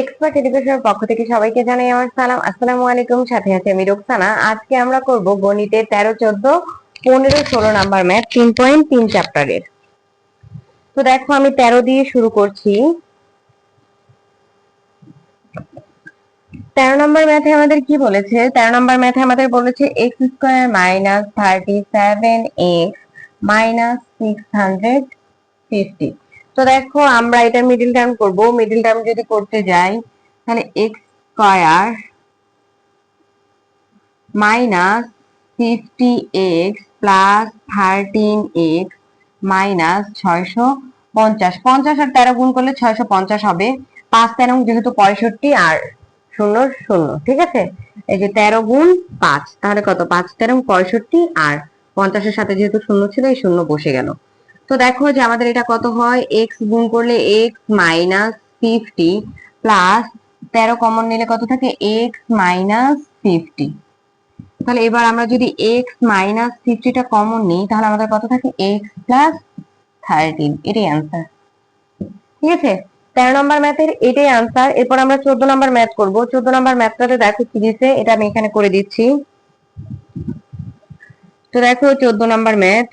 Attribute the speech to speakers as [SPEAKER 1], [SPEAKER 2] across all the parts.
[SPEAKER 1] Expert এডুকেশনের পক্ষ থেকে সবাইকে জানাই আমার সালাম। আসসালামু আলাইকুম, সাথে আছে আমি রোকসানা। আজকে আমরা করব গণিতের তেরো, চোদ্দ, পনেরো, ষোলো নাম্বার ম্যাথ, তিন পয়েন্ট, তিন চ্যাপ্টারের। তো দেখো আমি তেরো দিয়ে শুরু করছি। তেরো নম্বর ম্যাথে আমাদের কি বলেছে? তেরো নম্বর ম্যাথে আমাদের বলেছে X square minus thirty seven X minus six hundred fifty তো দেখো, আমরা এটা মিডিল টার্ম করব। মিডিল টার্ম যদি করতে যাই, তাহলে X square minus fifty X plus thirteen X minus ছয়শো পঞ্চাশ। পঞ্চাশ আর তেরো গুণ করলে ছয়শো পঞ্চাশ হবে। পাঁচ তেরো যেহেতু পঁয়ষট্টি আর শূন্য শূন্য, ঠিক আছে? এই যে তেরো গুণ পাঁচ, তাহলে কত? পাঁচ তেরো পঁয়ষট্টি আর পঞ্চাশের সাথে যেহেতু শূন্য ছিল, এই শূন্য বসে গেল। তো দেখো যে আমাদের এটা কত হয়? এক্স গুণ করলে এক্স মাইনাস ফিফটি প্লাস তেরো কমন নিলে কত থাকে? এক্স মাইনাস ফিফটি তাহলে এবার আমরা যদি এক্স মাইনাস ফিফটিটা কমন নিই, তাহলে আমাদের কত থাকে? এক্স প্লাস থার্টিন এটাই আনসার ঠিক আছে? তেরো নম্বর ম্যাথের এটাই আনসার এরপর আমরা চোদ্দ নম্বর ম্যাথ করব। চোদ্দ নম্বর ম্যাথটাতে দেখো কি দিয়েছে এটা আমি এখানে করে দিচ্ছি। তো দেখো চোদ্দ নম্বর ম্যাথ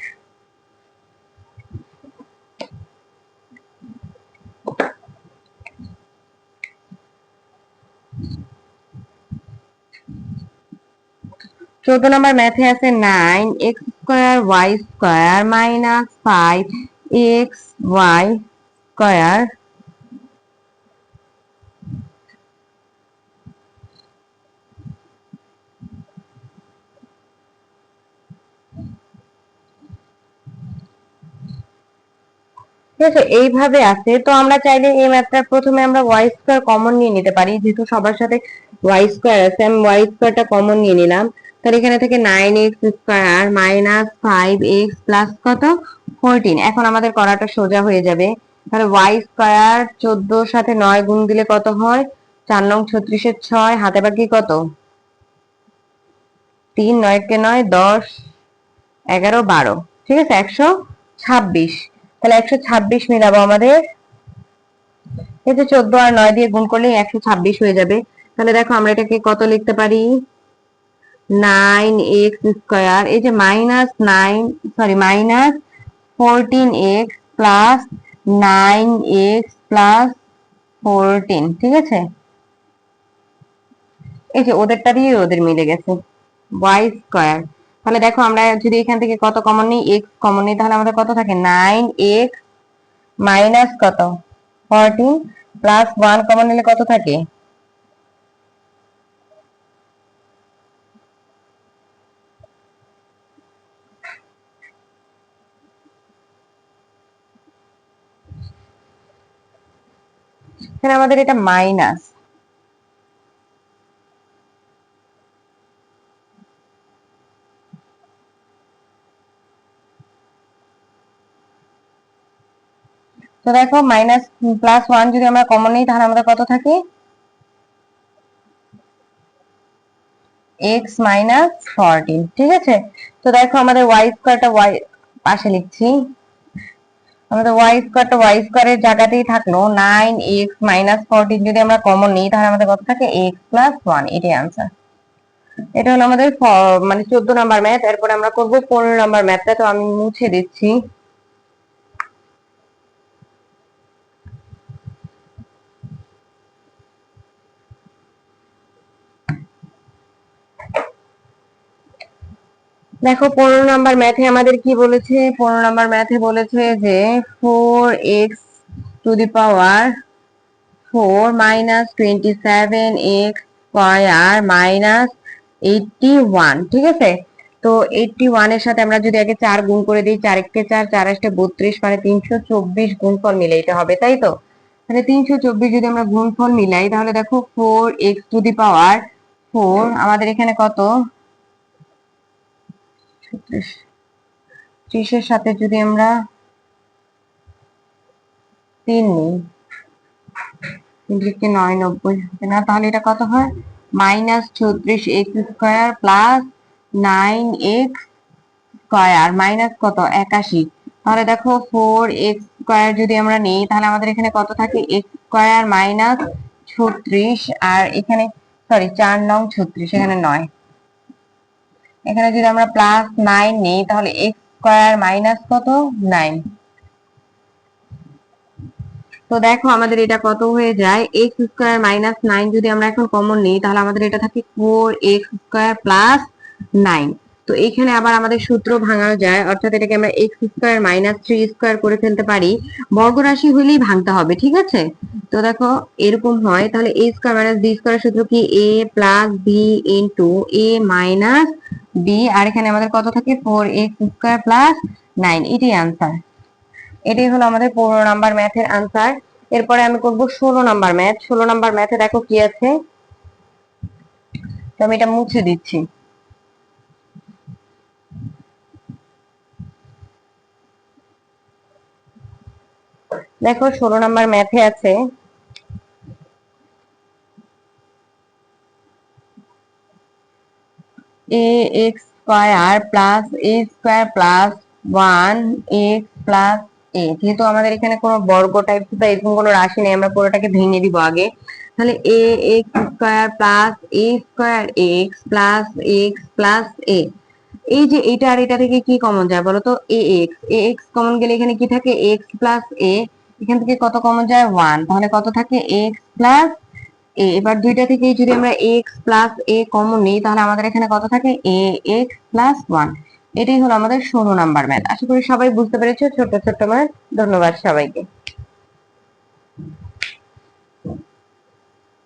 [SPEAKER 1] চোদ্দ নম্বর ম্যাথে আছে nine X square Y square minus five X Y square এইভাবে আছে। তো আমরা চাইলে এই ম্যাথটা প্রথমে আমরা ওয়াই স্কোয়ার কমন নিয়ে নিতে পারি। যেহেতু সবার সাথে ওয়াই স্কোয়ার আছে, আমি ওয়াই স্কোয়ারটা কমন নিয়ে নিলাম। তাহলে এখানে থেকে nine X square minus five X plus কত? ফোরটিন এখন আমাদের করাটা সোজা হয়ে যাবে। তাহলে ওয়াই স্কোয়ার চোদ্দোর সাথে নয় গুণ দিলে কত হয়? চার নং ছত্রিশের ছয়, হাতে বাকি কত? তিন, নয়কে নয়, দশ, এগারো, বারো। ঠিক আছে? একশো ছাব্বিশ। তাহলে একশো ছাব্বিশ মিলাবো আমাদের। এই যে চোদ্দ আর নয় দিয়ে গুণ করলে একশো ছাব্বিশ হয়ে যাবে। তাহলে দেখো আমরা এটাকে কত লিখতে পারি? নাইন এক্স স্কোয়ার, এই যে minus nine sorry minus fourteen X plus nine X plus fourteen, ঠিক আছে? এই যে ওদেরটা দিয়ে ওদের মিলে গেছে, ওয়াই স্কোয়ার। তাহলে দেখো আমরা যদি এখান থেকে কত কমন নিই, এক্স কমন নিই, তাহলে আমাদের কত থাকে? নাইন এক্স মাইনাস কত? ফোরটিন প্লাস ওয়ান কমন নিলে কত থাকে? এখানে আমাদের এটা মাইনাস তো দেখো মাইনাস প্লাস ওয়ান যদি আমরা কমন নিই, তাহলে আমাদের কত থাকে? এক্স মাইনাস ফোরটিন ঠিক আছে? তো দেখো আমাদের ওয়াই স্কোয়ারটা ওয়াই পাশে লিখছি। আমাদের ওয়াই স্কোয়ারটা ওয়াই স্কোয়ারের জায়গাতেই থাকল। নাইন এক্স মাইনাস ফোরটিন যদি আমরা কমন নিই, তাহলে আমাদের কত থাকে? এক্স প্লাস ওয়ান এটাই আনসার এটা হলো আমাদের মানে চোদ্দ নাম্বার ম্যাথ এরপর আমরা করব পনেরো নাম্বার ম্যাথটা তো আমি মুছে দিচ্ছি। দেখো, পনেরো নাম্বার ম্যাথে আমাদের কি বলেছে? পনেরো নাম্বার ম্যাথে বলেছে যে four X to the power four minus twenty seven X square minus eighty one ঠিক আছে? তো এইটটি ওয়ানের সাথে আমরা যদি আগে চার গুণ করে দিই, চার একটে চার চার আসতে বত্রিশ মানে তিনশো চব্বিশ গুণফল মিলাইতে হবে, তাই তো? তাহলে তিনশো চব্বিশ যদি আমরা গুণফল মিলাই, তাহলে দেখো four X to the power four আমাদের এখানে কত? ত্রিশ, ত্রিশের সাথে যদি আমরা তিন নিই, তিন নয় নব্বই হবে না? তাহলে এটা কত হয়? মাইনাস ছত্রিশ X square plus nine X square, minus কত? একাশি। তাহলে দেখো ফোর এক্স স্কোয়ার যদি আমরা নিই, তাহলে আমাদের এখানে কত থাকে? এক্স স্কোয়ার মাইনাস ছত্রিশ আর এখানে, সরি, চার নং ছত্রিশ, এখানে নয়। এখানে যদি আমরা প্লাস নাইন নিই, তাহলে এক্স স্কোয়ার মাইনাস কত? নাইন তো দেখো আমাদের এটা কত হয়ে যায়? এক্স স্কোয়ার মাইনাস নাইন যদি আমরা এখন কমন নিই, তাহলে আমাদের এটা থাকে four X square plus nine তো এখানে আবার আমাদের সূত্র ভাঙানো যায়, অর্থাৎ এটাকে আমরা X square minus three square করে ফেলতে পারি। বর্গ রাশি হলেই ভাঙতে হবে, ঠিক আছে? তো দেখো, এরকম হয়। তাহলে A square minus B square সূত্র কি? A plus B into A minus B আর এখানে আমাদের কত থাকে? Four X square plus nine এটাই আনসার এটাই হলো আমাদের পনেরো নাম্বার ম্যাথের আনসার এরপরে আমি করব ষোলো নাম্বার ম্যাথ ষোলো নাম্বার ম্যাথে দেখো কি আছে? তো আমি এটা মুছে দিচ্ছি। দেখো ষোলো নাম্বার ম্যাথে আছে। A X square plus A square plus one X plus A যেহেতু আমাদের এখানে কোনো বর্গ টাইপ বা এরকম কোনো রাশি নেই, আমরা পুরোটাকে ভেঙে দিব আগে। তাহলে A X square plus A square X plus X plus A এই যে এটা আর এটা থেকে কি কমন যায় বলো তো? A X A X common গেলে এখানে কি থাকে? এক্স প্লাস এ এখান থেকে কত কমন যায়? ওয়ান তাহলে কত থাকে? এক্স প্লাস এ, এবার দুইটা থেকে যদি আমরা এক্স প্লাস এ কমন নিই, তাহলে আমাদের এখানে কত থাকে? এ এক্স প্লাস ওয়ান এটাই হলো আমাদের ষোলো নাম্বার ম্যাথ আশা করি সবাই বুঝতে পেরেছ। ছোট ছোট ম্যাথ ধন্যবাদ সবাইকে।